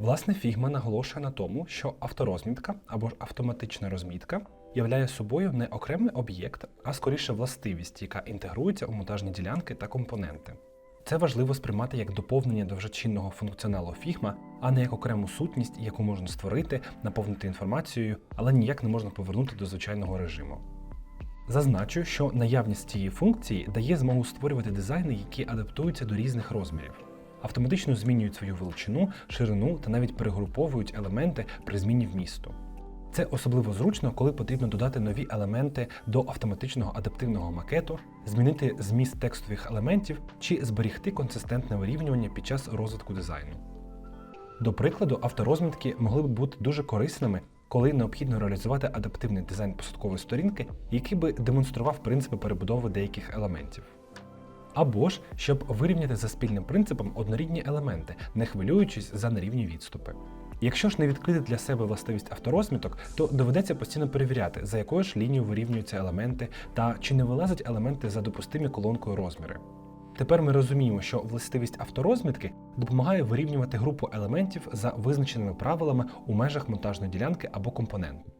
Власне, Figma наголошує на тому, що авторозмітка або ж автоматична розмітка являє собою не окремий об'єкт, а скоріше властивість, яка інтегрується у монтажні ділянки та компоненти. Це важливо сприймати як доповнення до вже чинного функціоналу Figma, а не як окрему сутність, яку можна створити, наповнити інформацією, але ніяк не можна повернути до звичайного режиму. Зазначу, що наявність цієї функції дає змогу створювати дизайни, які адаптуються до різних розмірів, автоматично змінюють свою величину, ширину та навіть перегруповують елементи при зміні вмісту. Це особливо зручно, коли потрібно додати нові елементи до автоматичного адаптивного макету, змінити зміст текстових елементів чи зберігти консистентне вирівнювання під час розвитку дизайну. До прикладу, авторозмітки могли б бути дуже корисними, коли необхідно реалізувати адаптивний дизайн посадкової сторінки, який би демонстрував принципи перебудови деяких елементів. Або ж щоб вирівняти за спільним принципом однорідні елементи, не хвилюючись за нерівні відступи. Якщо ж не відкрити для себе властивість авторозміток, то доведеться постійно перевіряти, за якою ж лінією вирівнюються елементи та чи не вилазять елементи за допустимі колонкою розміри. Тепер ми розуміємо, що властивість авторозмітки допомагає вирівнювати групу елементів за визначеними правилами у межах монтажної ділянки або компоненту.